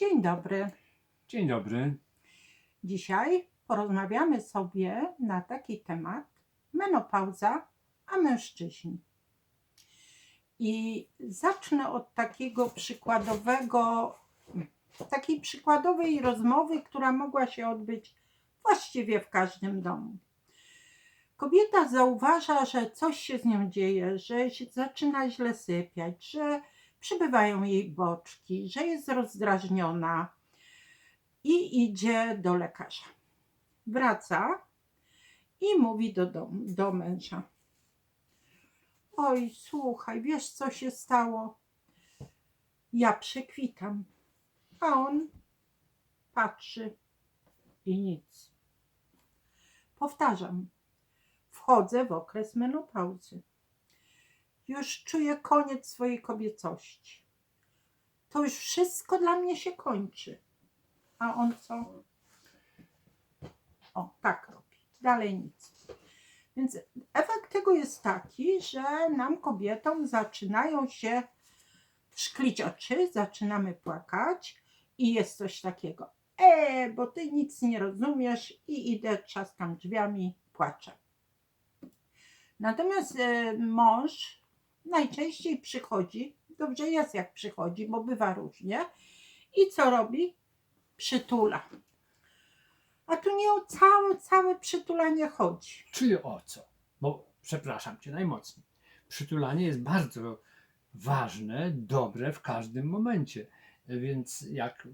Dzień dobry. Dzień dobry. Dzisiaj porozmawiamy sobie na taki temat menopauza, a mężczyźni. I zacznę od takiego przykładowego, takiej przykładowej rozmowy, która mogła się odbyć właściwie w każdym domu. Kobieta zauważa, że coś się z nią dzieje, że się zaczyna źle sypiać, że przybywają jej boczki, że jest rozdrażniona i idzie do lekarza. Wraca i mówi do, dom, do męża. Oj, słuchaj, wiesz co się stało? Ja przekwitam. A on patrzy i nic. Powtarzam, wchodzę w okres menopauzy. Już czuję koniec swojej kobiecości. To już wszystko dla mnie się kończy. A on co? O, tak robi. Dalej nic. Więc efekt tego jest taki, że nam kobietom zaczynają się szklić oczy, zaczynamy płakać i jest coś takiego. E, bo ty nic nie rozumiesz i idę, trzaskam drzwiami, płaczę. Natomiast e, mąż najczęściej przychodzi, dobrze jest jak przychodzi, bo bywa różnie. I co robi? Przytula. A tu nie o całe, całe przytulanie chodzi. Czyli o co? Bo przepraszam cię najmocniej. Przytulanie jest bardzo ważne, dobre w każdym momencie. Więc jak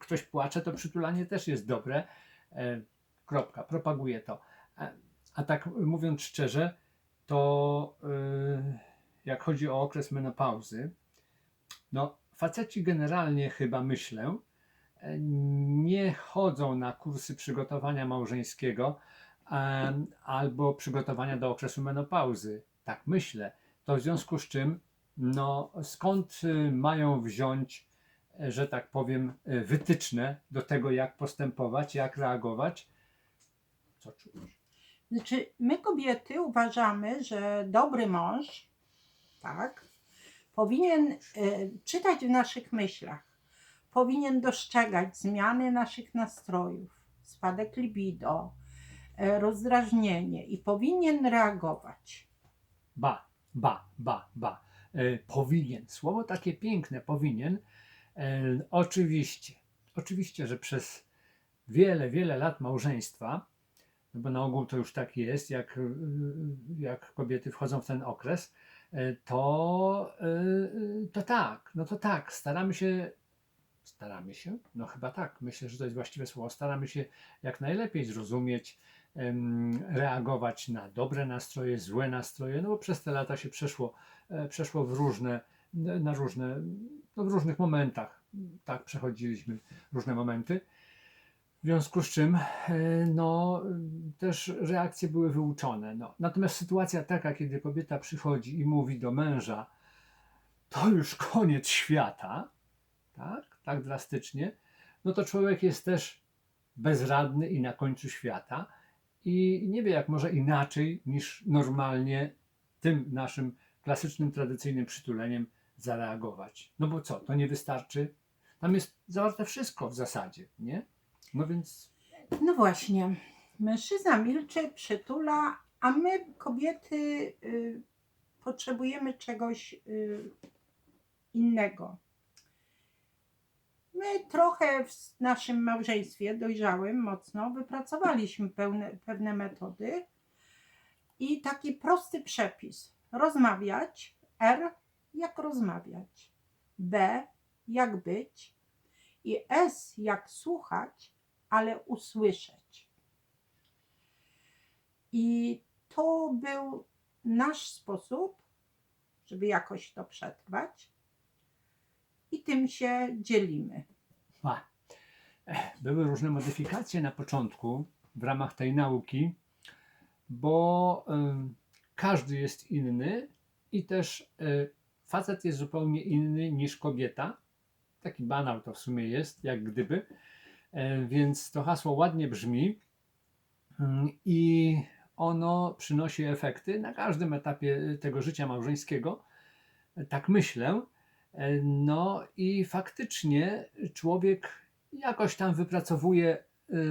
ktoś płacze, to przytulanie też jest dobre. E, Kropka, propaguję to. E, A tak mówiąc szczerze, to e, jak chodzi o okres menopauzy, no faceci generalnie chyba myślę, e, nie chodzą na kursy przygotowania małżeńskiego albo przygotowania do okresu menopauzy. Tak myślę. To w związku z czym, no skąd y, mają wziąć, e, że tak powiem, e, wytyczne do tego, jak postępować, jak reagować? Co czujesz? Znaczy, my kobiety uważamy, że dobry mąż, tak, powinien e, czytać w naszych myślach, powinien dostrzegać zmiany naszych nastrojów, spadek libido, e, rozdrażnienie i powinien reagować. Ba, ba, ba, ba. E, powinien. Słowo takie piękne, powinien. E, oczywiście, oczywiście, że przez wiele, wiele lat małżeństwa, no bo na ogół to już tak jest, jak, jak kobiety wchodzą w ten okres, to, e, to tak, no to tak, staramy się, staramy się, no chyba tak, myślę, że to jest właściwe słowo, staramy się jak najlepiej zrozumieć, reagować na dobre nastroje, złe nastroje, no bo przez te lata się przeszło, e, przeszło w różne, na różne, no w różnych momentach, tak przechodziliśmy różne momenty. W związku z czym, e, no, też reakcje były wyuczone. No. Natomiast sytuacja taka, kiedy kobieta przychodzi i mówi do męża, to już koniec świata, tak, tak drastycznie, no to człowiek jest też bezradny i na końcu świata i nie wie, jak może inaczej niż normalnie tym naszym klasycznym, tradycyjnym przytuleniem zareagować. No bo co, to nie wystarczy? Tam jest zawarte wszystko w zasadzie, nie? No więc No właśnie, mężczyzna milczy, przytula, a my kobiety y, potrzebujemy czegoś y, innego. My trochę w naszym małżeństwie dojrzałym mocno wypracowaliśmy pełne, pewne metody i taki prosty przepis. Rozmawiać, R jak rozmawiać, B jak być i S jak słuchać, ale usłyszeć. I to był nasz sposób, żeby jakoś to przetrwać. I tym się dzielimy. a, były różne modyfikacje na początku w ramach tej nauki, bo ym, każdy jest inny i też y, facet jest zupełnie inny niż kobieta. Taki banał to w sumie jest, jak gdyby. E, Więc to hasło ładnie brzmi mm, i ono przynosi efekty na każdym etapie tego życia małżeńskiego. E, Tak myślę. E, No i faktycznie człowiek jakoś tam wypracowuje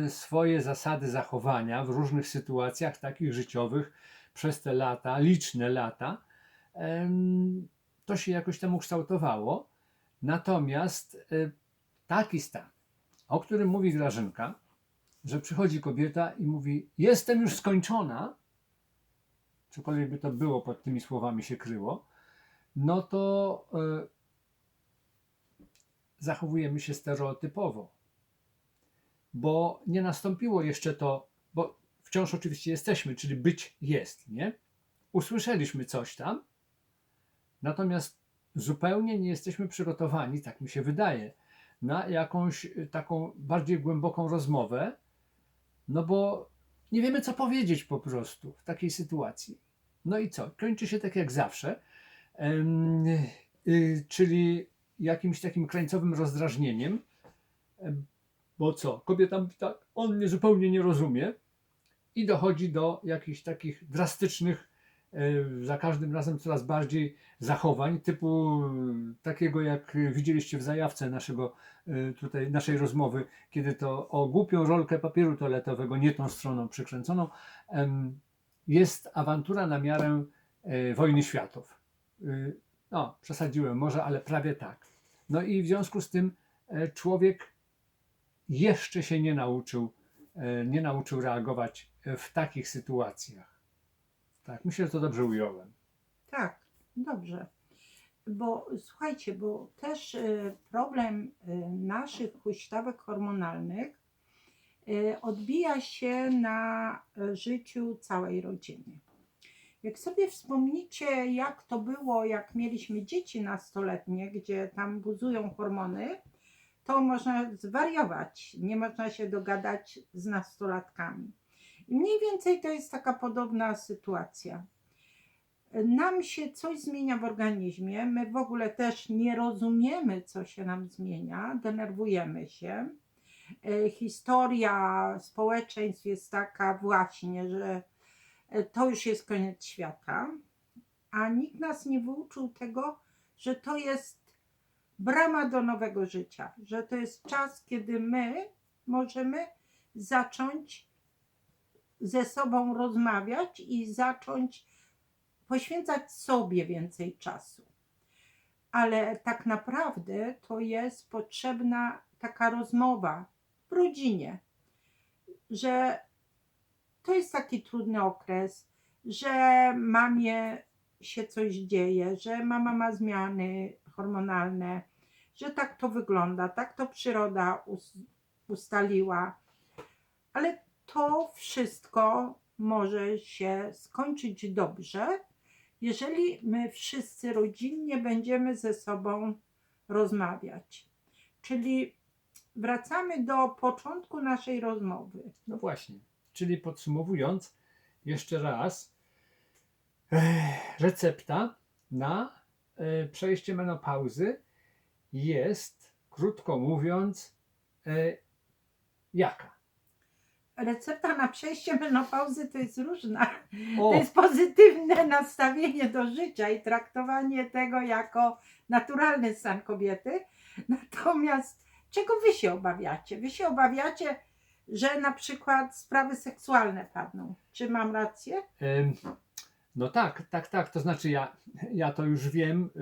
swoje zasady zachowania w różnych sytuacjach takich życiowych przez te lata, liczne lata. To się jakoś tam ukształtowało. Natomiast y, taki stan, o którym mówi Grażynka, że przychodzi kobieta i mówi: Jestem już skończona, cokolwiek by to było pod tymi słowami się kryło, no to y, zachowujemy się stereotypowo, bo nie nastąpiło jeszcze to, bo wciąż oczywiście jesteśmy, czyli być jest, nie? Usłyszeliśmy coś tam, natomiast zupełnie nie jesteśmy przygotowani, tak mi się wydaje, na jakąś y, taką bardziej głęboką rozmowę, no bo nie wiemy, co powiedzieć po prostu w takiej sytuacji. No i co? Kończy się tak jak zawsze, y, czyli jakimś takim krańcowym rozdrażnieniem, em, bo co? Kobieta tak, on mnie zupełnie nie rozumie i dochodzi do jakichś takich drastycznych, za każdym razem coraz bardziej zachowań, typu e, takiego jak widzieliście w zajawce naszego, e, tutaj, naszej rozmowy, kiedy to o głupią rolkę papieru toaletowego, nie tą stroną przykręconą, jest awantura na miarę e, wojny światów. No, przesadziłem może, ale prawie tak. No i w związku z tym e, człowiek jeszcze się nie nauczył, e, nie nauczył reagować e, w takich sytuacjach. Tak, myślę, że to dobrze ująłem. Tak, dobrze. Bo słuchajcie, bo też y, problem y, naszych huśtawek hormonalnych y, odbija się na życiu całej rodziny. Jak sobie wspomnicie, jak to było, jak mieliśmy dzieci nastoletnie, gdzie tam buzują hormony, to można zwariować, nie można się dogadać z nastolatkami. Mniej więcej to jest taka podobna sytuacja nam się coś zmienia w organizmie, my w ogóle też nie rozumiemy, co się nam zmienia, denerwujemy się. E, Historia społeczeństw jest taka właśnie, że e, to już jest koniec świata, a nikt nas nie wyuczył tego, że to jest brama do nowego życia, że to jest czas, kiedy my możemy zacząć ze sobą rozmawiać i zacząć poświęcać sobie więcej czasu. Ale tak naprawdę to jest potrzebna taka rozmowa w rodzinie, że to jest taki trudny okres, że mamie się coś dzieje, że mama ma zmiany hormonalne, że tak to wygląda, tak to przyroda us- ustaliła. Ale to wszystko może się skończyć dobrze, jeżeli my wszyscy rodzinnie będziemy ze sobą rozmawiać. Czyli wracamy do początku naszej rozmowy. No właśnie. Czyli podsumowując, jeszcze raz, eh, recepta na e, przejście menopauzy jest, krótko mówiąc, e, jaka? Recepta na przejście menopauzy to jest różna. O, To jest pozytywne nastawienie do życia i traktowanie tego jako naturalny stan kobiety. Natomiast czego wy się obawiacie? Wy się obawiacie, że na przykład sprawy seksualne padną. Czy mam rację? Em, No tak, tak, tak. To znaczy ja, ja to już wiem, y,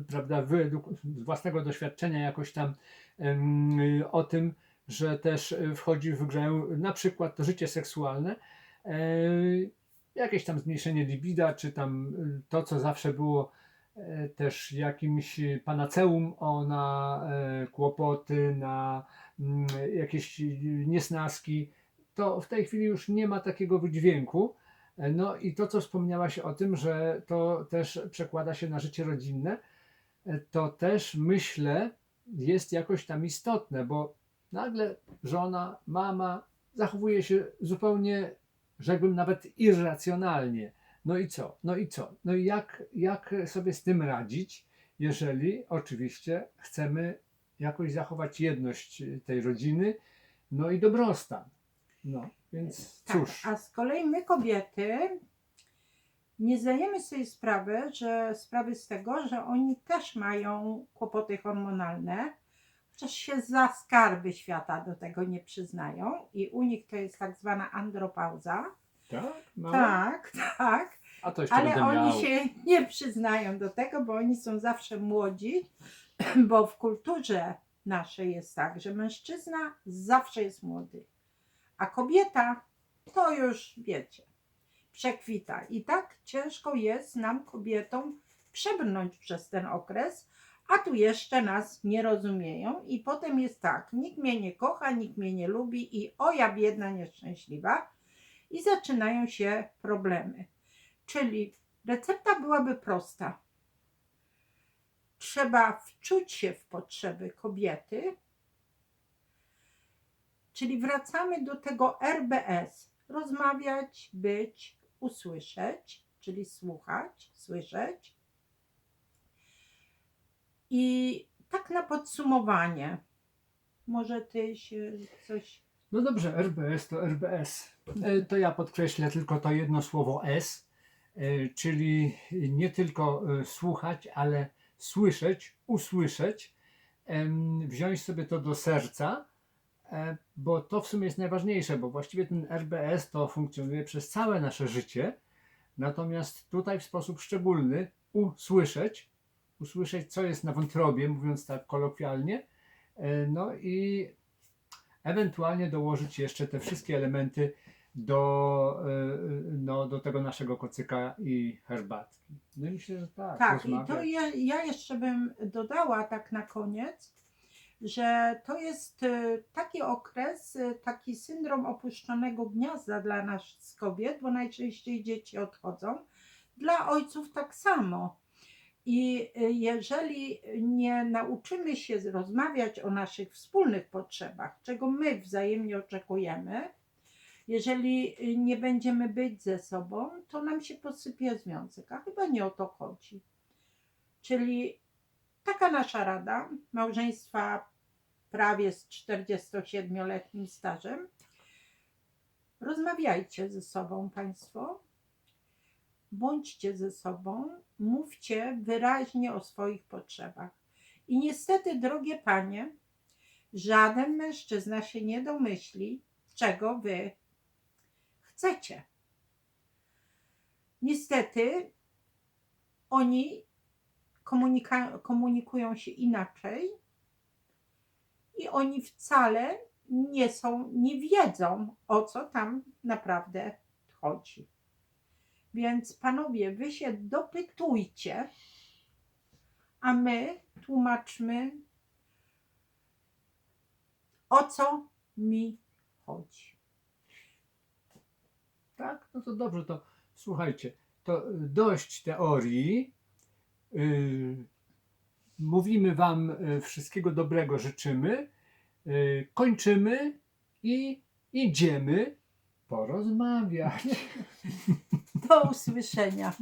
y, prawda, z własnego doświadczenia jakoś tam em, y, o tym, że też y, wchodzi w grę na przykład to życie seksualne, e, jakieś tam zmniejszenie libida, czy tam y, to, co zawsze było e, też jakimś panaceum o, na e, kłopoty, na mm, jakieś niesnaski, to w tej chwili już nie ma takiego wydźwięku. No i to, co wspomniałaś o tym, że to też przekłada się na życie rodzinne, to też myślę jest jakoś tam istotne, bo nagle żona, mama zachowuje się zupełnie, rzekłbym nawet irracjonalnie. No i co? No i co? No i jak, jak sobie z tym radzić, jeżeli oczywiście chcemy jakoś zachować jedność tej rodziny, no i dobrostan. No, więc Tak, cóż. a z kolei my kobiety nie zdajemy sobie sprawy, że sprawy z tego, że oni też mają kłopoty hormonalne, chociaż się za skarby świata do tego nie przyznają i u nich to jest tak zwana andropauza. Tak? No. Tak, tak. A to jeszcze Ale oni miał. się nie przyznają do tego, bo oni są zawsze młodzi, bo w kulturze naszej jest tak, że mężczyzna zawsze jest młody, a kobieta to już wiecie, przekwita. I tak ciężko jest nam kobietom przebrnąć przez ten okres, a tu jeszcze nas nie rozumieją i potem jest tak, nikt mnie nie kocha, nikt mnie nie lubi i o ja biedna nieszczęśliwa i zaczynają się problemy. Czyli recepta byłaby prosta. Trzeba wczuć się w potrzeby kobiety, czyli wracamy do tego RBS. Rozmawiać, być, usłyszeć, czyli słuchać, słyszeć. I tak na podsumowanie. Może ty się coś. No dobrze, RBS to RBS. E, To ja podkreślę tylko to jedno słowo S, e, czyli nie tylko e, słuchać, ale słyszeć, usłyszeć, wziąć sobie to do serca, bo to w sumie jest najważniejsze, bo właściwie ten RBS to funkcjonuje przez całe nasze życie, natomiast tutaj w sposób szczególny usłyszeć, usłyszeć co jest na wątrobie, mówiąc tak kolokwialnie, e, no i ewentualnie dołożyć jeszcze te wszystkie elementy do, e, no, do tego naszego kocyka i herbatki. No i myślę, że tak. Tak, i to rozmawiać. ja, ja jeszcze bym dodała tak na koniec, że to jest taki okres, taki syndrom opuszczonego gniazda dla nas kobiet, bo najczęściej dzieci odchodzą. Dla ojców tak samo. I y, jeżeli nie nauczymy się rozmawiać o naszych wspólnych potrzebach, czego my wzajemnie oczekujemy, jeżeli y, nie będziemy być ze sobą, to nam się posypie związek, a chyba nie o to chodzi. Czyli taka nasza rada małżeństwa prawie z 47-letnim stażem. Rozmawiajcie ze sobą Państwo, bądźcie ze sobą, mówcie wyraźnie o swoich potrzebach. I niestety, drogie panie, żaden mężczyzna się nie domyśli, czego wy chcecie. Niestety, oni komunikują się inaczej i oni wcale nie są, nie wiedzą o co tam naprawdę chodzi. Więc panowie, wy się dopytujcie, a my tłumaczmy, o co mi chodzi. Tak, no to dobrze, to słuchajcie, to y, dość teorii. Yy, mówimy Wam y, wszystkiego dobrego, życzymy. Yy, kończymy i idziemy porozmawiać. Do usłyszenia.